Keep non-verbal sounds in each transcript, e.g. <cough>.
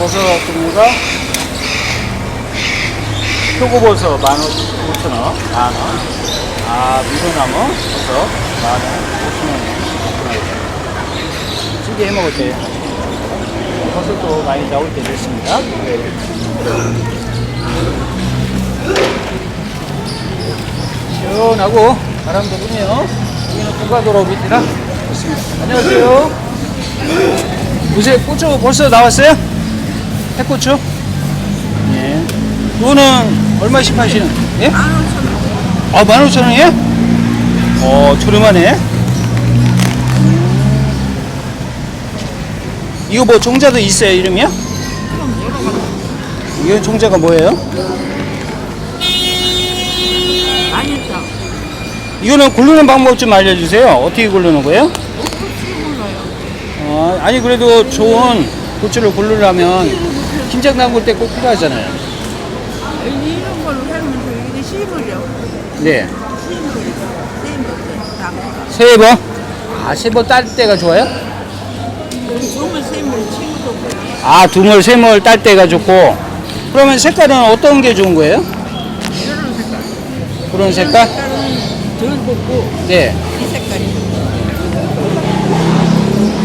버섯 종류가 표고버섯 만 오천 원, 만 원. 아, 미소나무 버섯 만 원, 오천 원. 찌개 해 먹을 때 버섯도 많이 나올 때 됐습니다. 시원하고 바람도 부네요. 여기는 고가도로 밑이라 좋습니다. 안녕하세요. 요새 고추 벌써 나왔어요? 해고추? 예. 이거는 얼마씩 파시는? 예? 아, 15,000원이에요? 어, 저렴하네. 이거 뭐 종자도 있어요, 이름이요? 이건 종자가 뭐예요? 이거는 고르는 방법 좀 알려주세요. 어떻게 고르는 거예요? 어, 아니 그래도 좋은 고추를 고르려면 김장 담글 때 꼭 필요하잖아요. 이런 걸로 하면 이게 실물이요. 네. 실물. 세 번? 아, 세 번 딸 때가 좋아요? 좋으면 실물 친구도. 아, 두물, 세물 딸 때가 좋고. 그러면 색깔은 어떤 게 좋은 거예요? 이런 색깔. 그런 색깔? 색깔은 덜 붓고 네. 이 색깔이.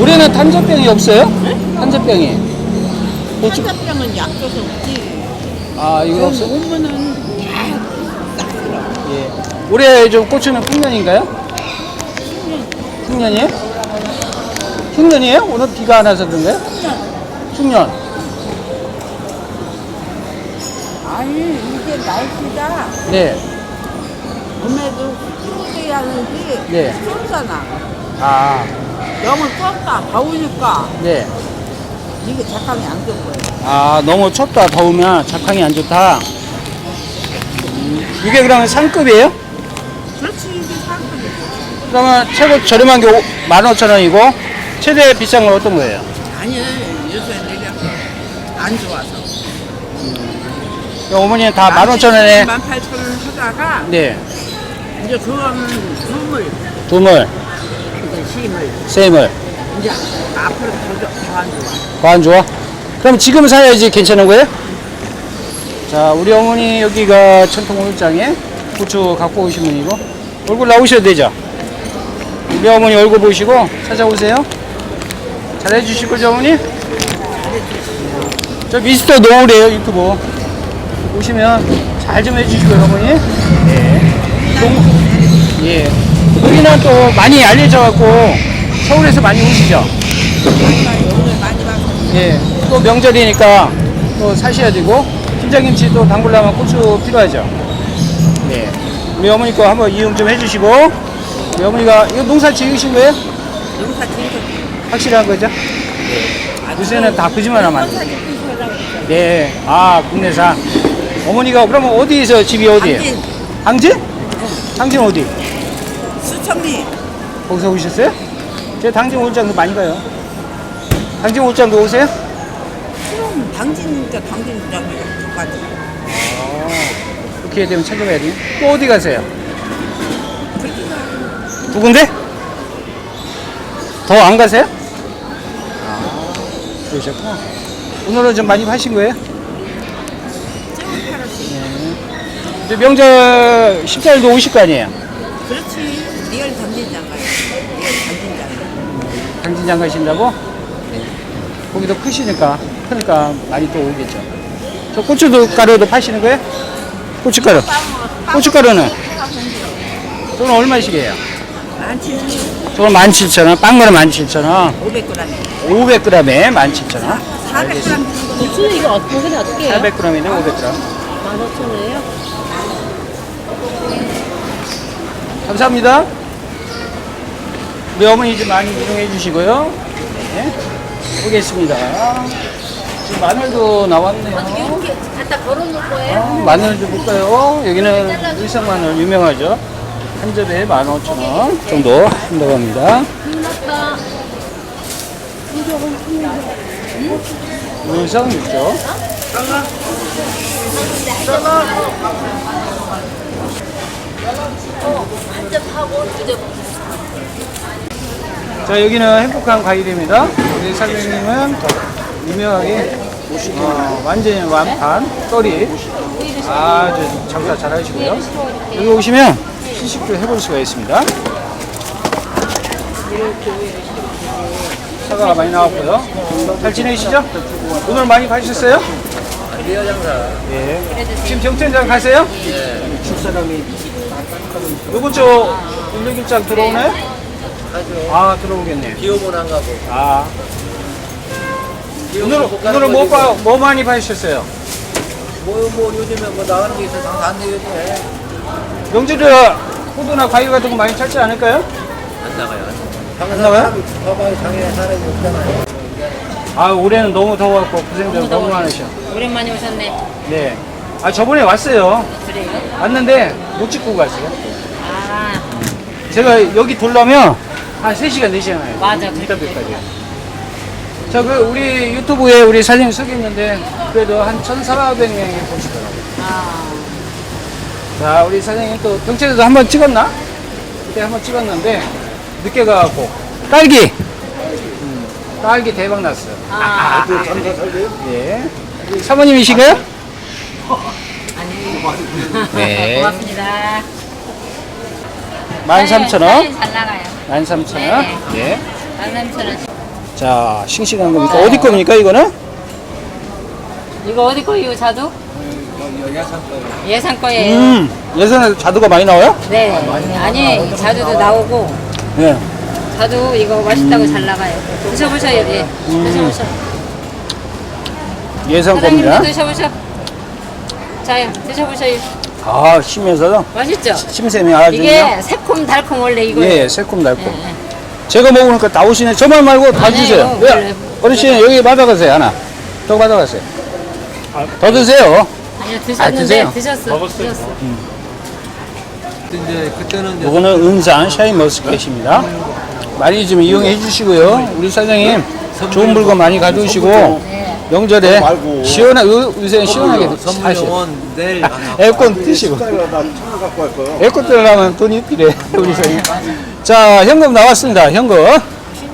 올해는 탄저병이 없어요? 탄저병이. 고추. 한자병은 약줘서 없지. 아, 이거 없어? 오면은 싹 쓸어. 예. 올해 좀 고추는 풍년인가요? 풍년이에요? 흉년이에요? 오늘 비가 안 와서 그런가요? 흉년. 아니 이게 날씨가 네. 봄에도 추우게 하는지 네. 춥잖아. 아, 너무 춥다 더우니까 네. 이게 작감이 안 좋은 거예요. 아, 너무 춥다, 더우면 작황이 안 좋다. 음, 이게 그러면 상급이에요? 그렇지 이게 상품이. 그러면 최고 저렴한 게 15,000원이고, 최대 비싼 건 어떤 거예요? 아니 요새 내가 안 좋아서. 어머니는 다 15,000원에, 18,000원 하다가 네. 이제 그거는 두물 두물, 이제 시물 세물, 이제 앞으로 더안 좋아. 더안 좋아? 그럼 지금 사야지 괜찮은 거예요? 자, 우리 어머니 여기가 천통울장에 고추 갖고 오신 분이고, 얼굴 나오셔도 되죠? 우리 어머니 얼굴 보시고 찾아오세요. 잘 해 주실 거죠, 어머니? 저 미스터 노을이에요, 유튜브. 오시면 잘 좀 해주시고요, 어머니. 네. 동- 예. 여기는 또 많이 알려져갖고 서울에서 많이 오시죠? 오늘 많이 봐서 예. 또 명절이니까 또 사셔야 되고, 김장김치 또 담글려면 고추 필요하죠? 네. 우리 어머니 거 한번 이용 좀 해주시고, 우리 어머니가, 이거 농사 지으신 거예요? 농사 지어서 확실한 거죠? 요새는 다 거짓말 하면 안 돼. 네. 아, 국내산. 어머니가 그러면 어디에서 집이 어디예요? 당진 항진? 항진 어디? 수천리 거기서 오셨어요? 제 당진 올장도 많이 가요. 당진 올장도 오세요? 당진이니까 당진이라고요. 맞아. 그렇게 되면 찾아가야 돼요. 또 어디 가세요? 그렇게 가. 두 군데? 더 안 가세요? 아, 그러셨구나. 오늘은 좀 많이 파신 거예요? 조금 팔았지. 이제 명절 십자일도 오실 거 아니에요? 그렇지. 리얼 당진장 가요. 리얼 당진장. 당진장 가신다고? 거기도 크시니까, 크니까 많이 또 오겠죠. 저 고추도 가루도 파시는 거예요? 고춧가루. 고춧가루는? 저는 얼마씩이에요? 많지. 저는 17,000원, 빵 거는 17,000원, 500g. 500g에 17,000원. 400g. 고추는 이거 어- 고기는 어떻게 해요? 800g인데 500g. 15,000원이에요? 감사합니다. 우리 어머니 좀 많이 이용해 주시고요. 네. 보겠습니다. 마늘도 나왔네요. 이렇게 갖다 걸어놓을 거예요? 어, 마늘 좀 볼까요? 여기는 일상 마늘 유명하죠. 한 접에 15,000원 정도 한다고 합니다. 끝났다. 물성 있죠. 한점 하고 두 점 자, 여기는 행복한 과일입니다. 우리 사장님은 유명하게 어, 완전히 완판 또리 아주 장사 잘 하시고요. 여기 오시면 시식도 해볼 수가 있습니다. 사과가 많이 나왔고요. 잘 지내시죠? 오늘 많이 가셨어요? 예. 지금 경천장 가세요? 예. 집사람이. 요거 저 일일장 들어오나요? 아 들어오겠네요. 비 오면 안 가고. 아비 오늘 오면 못 가는 오늘은 뭐. 봐- 뭐 많이 봐주셨어요? 뭐, 뭐 요즘에 뭐 나가는 게 있어 장사 안 되겠네. 명절에 호두나 과일 같은 거 많이 찾지 않을까요? 안 나가요. 안 나가요? 봐봐요 장에 사람이 없잖아요. 아 올해는 너무 더워갖고 고생들 너무 많으셔. 오랜만에 오셨네. 네. 아 저번에 왔어요. 그래요? 왔는데 못 찍고 갔어요. 아, 제가 여기 돌려면 한 3시간, 4시간 맞아. 인터뷰까지. 자, 그 우리 유튜브에 우리 사진 쓰고 있는데 그래도 한 1,400명이 보시더라고요. 아, 자, 우리 사장님 또 경찰에도 한번 찍었나? 그때 한번 찍었는데 늦게 가갖고 딸기. 음, 딸기 대박 났어요. 아, 예. 사모님이신가요? 아니. 네. <laughs> 고맙습니다. 13,000원. 사진 잘 나가요. 13,000원. 네. 예. 13,000원. 자, 싱싱한 겁니까? 어디 겁니까, 이거는? 이거 어디 거예요, 자두? 예산 거예요. 음, 예전에 자두가 많이 나와요? 네. 아니, 자두도 나오고, 예. 자두 이거 맛있다고 잘 나가요. 드셔보셔요, 예. 드셔보셔. 예산 사장님도 겁니다. 드셔보셔. 자요, 드셔보셔요. 아, 심해서 맛있죠? 심샘이 아주. 이게 새콤달콤 원래 이거. 예, 새콤달콤. 예, 예. 제가 먹으니까 나오시네. 저만 말고 다 아니에요. 주세요. 원래 예. 어르신 여기 받아가세요 하나. 저 받아가세요. 더 드세요. 아니요, 아, 드셨는데 드세요. 드셨어. 드셨어. 이제 그때는 이제 요거는 은산 샤인 머스켓입니다. 많이 좀 이용해 주시고요. 우리 사장님 좋은 물건 많이 가져오시고 네. 명절에 시원하게 요새 시원하게 하시고 내일 안 나가. 에어컨 나 갖고 갈 거야. 에어컨 들어가면 돈이 필요해 우리 사장님. 자 현금 나왔습니다. 현금.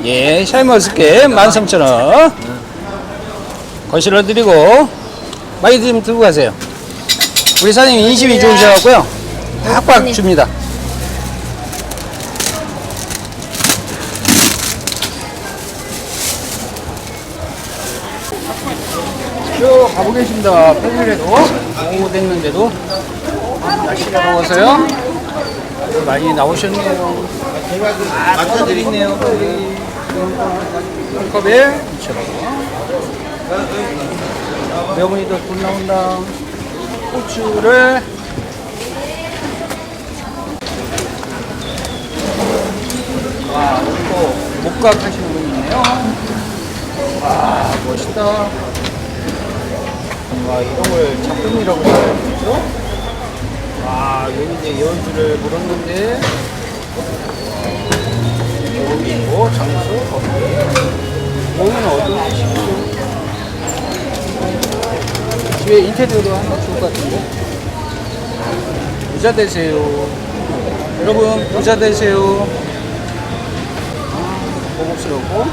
예, 샤인머스켓 13,000원. 거실러 드리고 많이 좀 들고 가세요. 우리 사장님 인심이 좋으셔갖고요. 팍팍 줍니다. 쭉 가보겠습니다. 평일에도 오후 됐는데도 날씨가 더워서요. 많이 나오셨네요. 아, 터들이 있네요. 터들이. 한 컵에 2,000원. 매운이도 돈 나온다. 고추를 와, 여기 또 목각 하시는 분이 있네요. 와, 멋있다. 와, 이런 걸 작품이라고 해야겠죠? 와, 여기 이제 연수를 물었는데, 있고, 장수. 여기는 뜻이죠? 집에 인테리어도 하면 좋을 것 같은데? 부자 되세요. 여러분, 부자 되세요. 고급스럽고.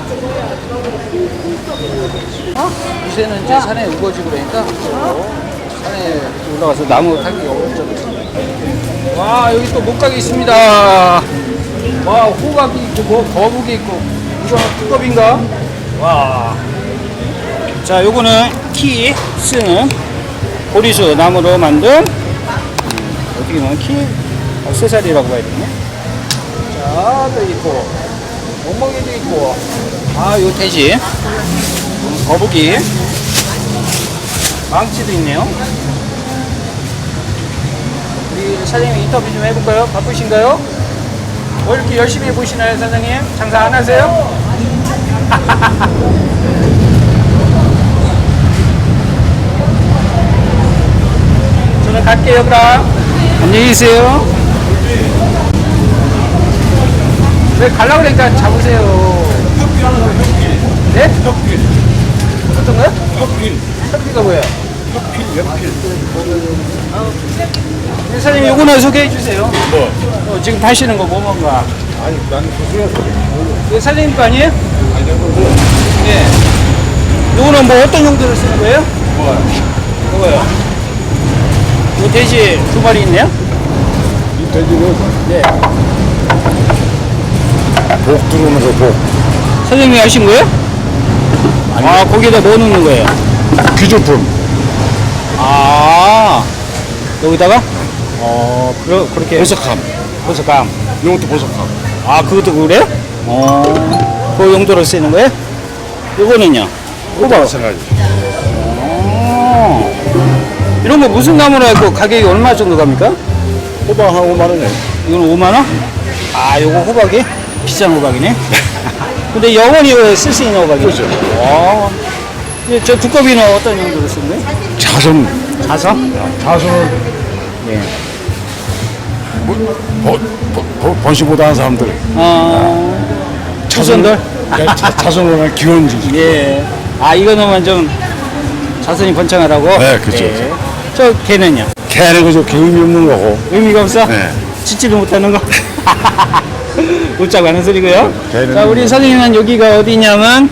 요새는 이제 산에 우거지고 그러니까 산에 올라가서 나무 타기가 어렵죠. 와 여기 또 목각이 있습니다. 와 호각이 있고 뭐 거북이 있고 이거 뚜껑인가? 와. 자 요거는 키 쓰는 보리수 나무로 만든 음, 어떻게 보면 키 액세서리라고 봐야 되네. 자또 있고 멍멍이도 있고 아요 돼지 음, 거북이 망치도 있네요 우리 사장님 인터뷰 좀 해볼까요? 바쁘신가요? 뭐 이렇게 열심히 보시나요 사장님? 장사 안 하세요? <laughs> 저는 갈게요 그럼 안녕히 계세요 왜 가려고 그러니까 잡으세요 네? 어떤 거요? 혁필. 혁필가 뭐예요? 사장님, 요거나 소개해 주세요. 뭐? 어, 지금 파시는 거 뭐 뭔가. 아니, 나는 그거야. 이거 사장님 거 아니에요? 아니, 그 예. 요거는 뭐 어떤 용도로 쓰는 거예요? 뭐요? 이거요. 이 돼지 두 마리 있네요? 이 돼지는 네. 복 들어오면서 복. 선생님이 하신 거예요? 아, 거기다 뭐 넣는 거예요? 귀조품. 아, 여기다가? 어, 그러, 그렇게. 보석함. 보석감. 이것도 보석함. 아, 그것도 그래요? 어, 그 용도로 쓰는 거예요? 요거는요? 호박. 마찬가지. 어. 이런 거 무슨 나무로 했고 가격이 얼마 정도 갑니까? 호박 한 5만 원에. 이건 5만 원? 아, 요거 호박이 비싼 호박이네. <laughs> 근데 영원히 쓸 수 있는 호박이죠. 그렇죠. 와. 저 두꺼비는 어떤 용도로 쓰는 거예요? 자선. 자서? 자선을 네. 번, 번, 번식보다 하는 사람들. 어, 자손들? 네, 자, 자선을 하는 기원지. 예. 아, 이거는 좀 자손이 번창하라고? 네, 그쵸, 예. 저 개는요? 개는 그저 개의미 없는 거고. 의미가 없어? 네. 짓지도 못하는 거? <laughs> 웃자고 하는 소리고요. 개는 자, 우리 선생님은 여기가 어디냐면,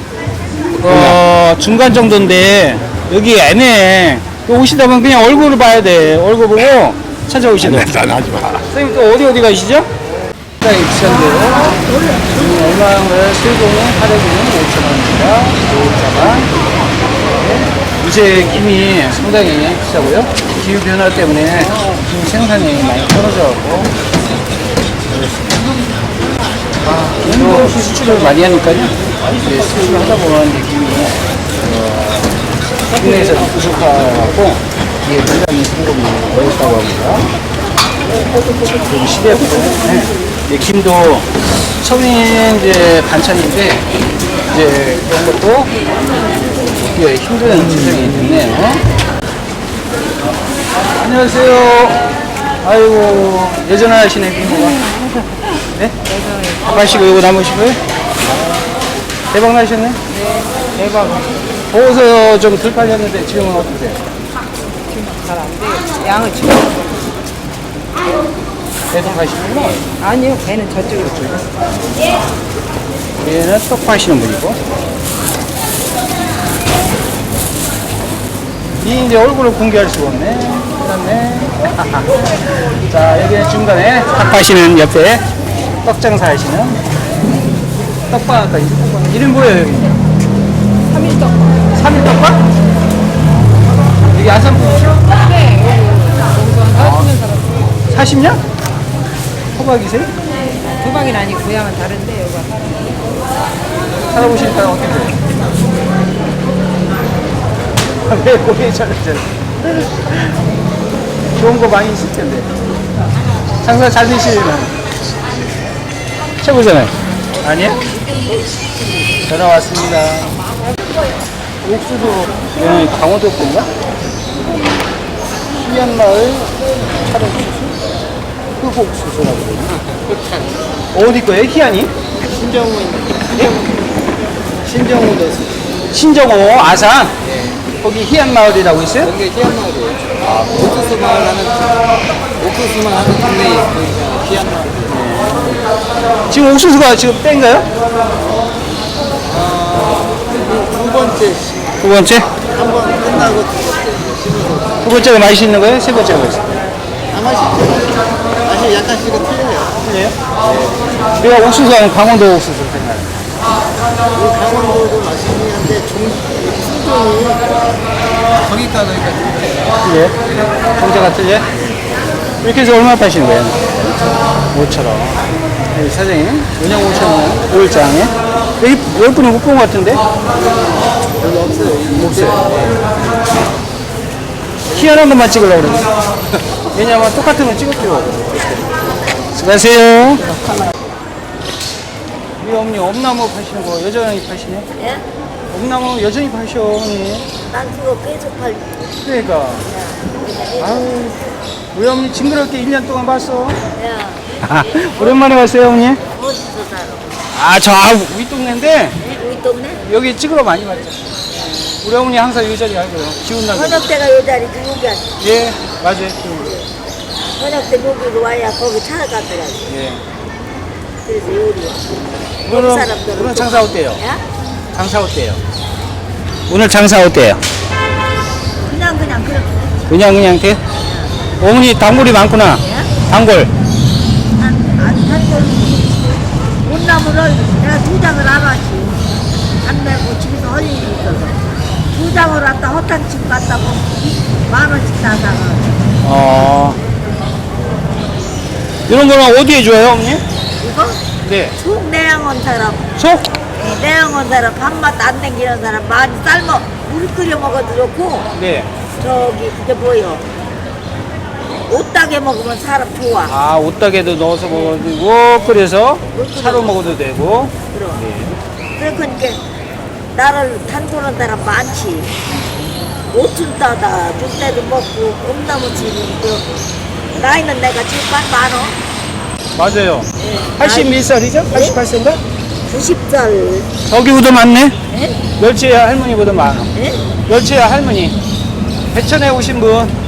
어, 중간 정도인데, 여기 애매해. 보면 그냥 얼굴을 봐야 돼. 얼굴 보고 찾아오시더. 난 하지 마. 선생님 또 어디 어디 가시죠? 자, 이 비싼데요. 얼마인 거예요? 세종은 하루비는 5,000원입니다. 노자만. 요새 김이 상당히 비싸고요. 기후 변화 때문에 김 생산이 많이 떨어져갖고. 아, 또 수출을 많이 하니까요. 이제 수출을 하다 보면 이제 김이 어, 국내에서 부족하고 이게 물량이 공급이 어렵다고 합니다. 좀 시대였고 네. 김도 서민 이제 반찬인데 이제 그런 것도 예, 힘든 지점이 있네요. 안녕하세요. 아이고 예전에 하시네 김모가. 네? 마시고 이거 남으시고요. 대박 나셨네. 대박. 더워서 좀덜 팔렸는데 지금은 어떠세요? 잘안 돼요. 양을 주고. 계속 가시는구나. 아니요, 걔는 저쪽으로 주고. 얘는 떡 파시는 분이고. 이 이제 얼굴을 공개할 수가 없네. 그렇네. <laughs> 자, 여기 중간에 떡 파시는 옆에 떡 장사 하시는. 떡바. 이름 뭐예요, 여기? 3일 떡. 3일 떡바? 여기 안산 분이시죠? 네, 여기. 40년? 호박이세요? 두방이 아니고 고향은 다른데, 여기가 살아보시니까 어떻게 돼요? 왜 고개 잘했잖아. 좋은 거 많이 있을 텐데. 장사 잘 되시려면. 최고잖아요. 아니야? 전화 왔습니다. 옥수수, 얘는 강원도 건가? 희연마을 찰옥수수? 흑옥수수라고 그러나? 어디 거예요? 희안이? 신정호 대 신정호 아산 거기 희안마을이라고 있어요? 이게 희한마을이에요. 아, 옥수수 마을 하는, 옥수수만 하는 동네에 있어요. 희한마을. 지금 옥수수가 지금 땐가요? 두 번째, 두 번째? 한번 끝나고 두 번째가 맛있는 거예요? 세 번째가 맛있어요? 다 맛있죠. 맛이 약간씩은 틀려요. 틀려요? 우리가 옥수수 하면 강원도 옥수수 생각해요 이 강원도도 맛있긴 한데, 종, 품종이 거기가 거기가 틀려요? 종자가 틀려요? 이렇게 해서 얼마 파시는 거예요? 5천원 여기 사장님 은영 5천원 5일장에 여기 열 분은 못본것 같은데? 별로 없어요. 없어요. 희한한 것만 찍으려고 그러는데. <laughs> 왜냐면 똑같은 건 찍을 필요가 없어. 수고하세요. 우리 어머니 엄나무 파시는 거 여전히 파시네? 예? 엄나무 여전히 파셔, 어머니. 난 그거 계속 팔 그러니까. 아유, 우리 어머니 징그럽게 1년 동안 봤어. 야, <laughs> 오랜만에 왔어요, 어머니. 어디서 살아? 아, 저 윗동네인데 예? 우리 동네? 여기 찍으러 많이 왔죠. 우리 어머니 항상 이 자리 알고요. 기운 나고. 때가 요 자리지 여기 왔어. 예, 맞아요. 저녁 때 여기로 와야 거기 차 가더라고. 예. 그래서 여기 와. 오늘은, 사람들은 오늘은 또- 장사 어때요? 야? 장사 어때요? 오늘 장사 어때요? 그냥 그냥 그렇게 그냥 그냥 돼? 어머니 단골이 많구나. 단골. 안 살고 온 나무를 내가 두 장을 안 왔지 안 내고 집에서 할 일이 있어서 두 장을 왔다 허탕집 갔다 뭐만 원씩 다 사가 어. 이런 거는 어디에 줘요, 어머니? 이거 네. 속 내양원 사람 속? 예, 내양원 사람 밥맛 안 땡기는 사람 많이 삶아 물 끓여 먹어도 좋고 네. 저기 그게 뭐요 옷다게 먹으면 사람 좋아 아, 옷다개도 넣어서 먹어도 되고, 끓여서 차로 먹어도 되고. 그럼 네. 그래 그러니까 나를 단골한 사람 많지 옷좀 따다 죽대도 먹고 엄나무 집이고 나이는 내가 지금 많어 맞아요. 81살이죠? 88세인가? 90살 저기보다 많네? 예? 멸치야 할머니보다 많아. 예? 멸치야 할머니. 배천에 오신 분.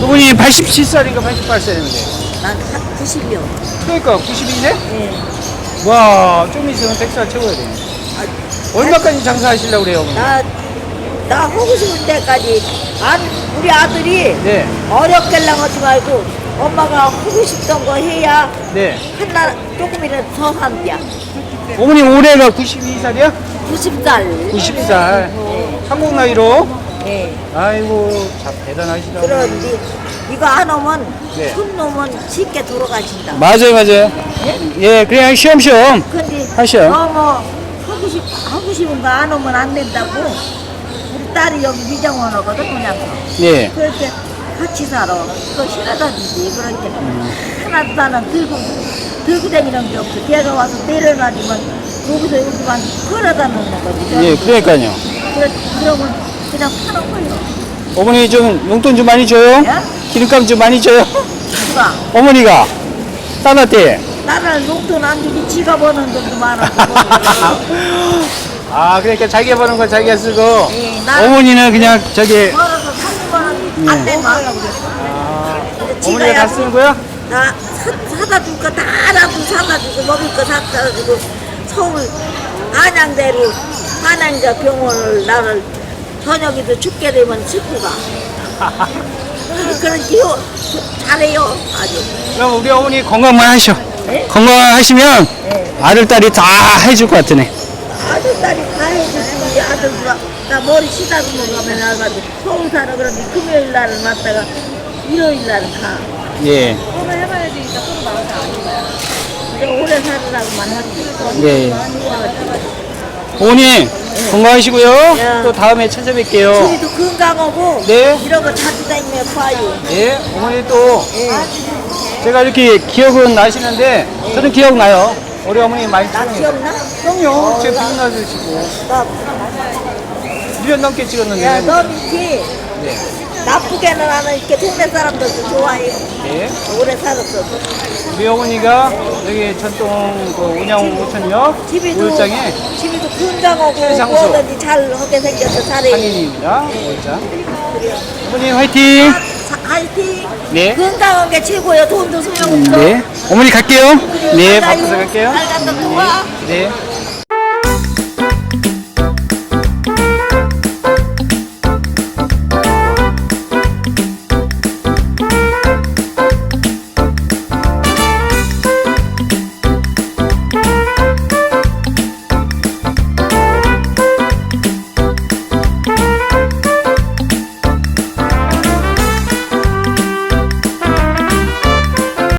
그분이 87살인가 88살인데. 난 90년 그러니까 92세? 예. 와, 좀 있으면 100살 채워야 돼. 얼마까지 장사하시려고 그래요, 어머니? 나, 나 하고 싶은 때까지 안, 우리 아들이 네, 어렵게랑 하지 말고 엄마가 하고 싶던 거 해야 네. 하나 조금이라도 더 산대야 어머니 올해가 92살이야? 90살 90살. 한국 나이로? 예. 아이고, 참 대단하시다. 그런데 이거 안 오면 네. 손 놓으면 쉽게 돌아가신다. 맞아요, 맞아요. 예, 그냥 쉬엄쉬엄. 근데 하셔. 너무 하고 싶 하고 싶은 거 안 오면 안 된다고. 우리 딸이 여기 미정원 오거든 그냥. 예. 그렇게 같이 살아. 그거 싫어다 주지. 그러니까 음. 하나도 나는 들고 들고 다니는 게 없어. 걔가 와서 내려놔주면 거기서 여기만 끌어다 놓는 거지. 예, 그러니까요. 그래, 그러면 그냥 파는 거예요. 어머니 좀 용돈 좀 많이 줘요? 예? 기름값 좀 많이 줘요? 누가 어머니가 딸한테 나는 용돈 안 주고 지가 버는 돈도 많아서 <laughs> 아 그러니까 자기가 버는 거 자기가 쓰고 예, 나- 어머니는 그냥 저기 벌어서 30만 원안 내면 아, 근데 어머니가 지가 다 쓰는 거야? 나 사, 사다 줄 거 다 나도 사다 주고 먹을 거 사다 주고 서울 안양대로 안양자 병원을 나를 저녁에도 죽게 되면 싣고 가 그런 기호 잘해요. 아주. 그럼 우리 어머니 건강만 하셔. 예? 건강하시면 예. 아들 딸이 다 해줄 것 같으네. 아들 딸이 다 해주지 아들들아 나 머리 시다듬어 가면 나가지고 서울 사는 그런데 금요일 날은 왔다가 일요일 날은 가 예. 오늘 해봐야 되니까 서로 나오지 않은 거야 내가 오래 살으라고만 하지 예, 예. 어머니 건강하시고요. 예. 또 다음에 찾아뵐게요. 우리도 건강하고 네. 이런 거 자주 다니면 봐요 예 어머니 또. 예. 제가 이렇게 기억은 나시는데 저는 기억나요. 우리 어머니 많이 나 찍어요. 기억나? 그럼요. 제가 비누나 주시고. 나, 1년 넘게 찍었는데. 야, 너 밑에 네. 나쁘게는 안 이렇게 동네 사람들도 좋아해요 예. 오래 살았어 우리 어머니가 여기 전통 그 운영 오천역 집에도 우울장에 집에도 건강하고 최상수. 뭐든지 잘 하게 생겨서 잘해요 상인입니다. 우울장. 어머니 화이팅! 사- 화이팅 네. 건강한 게 최고예요 돈도 소용없어 네. 어머니 갈게요. 네. 바쁘서 갈게요. 잘 갔다 또 와. 네.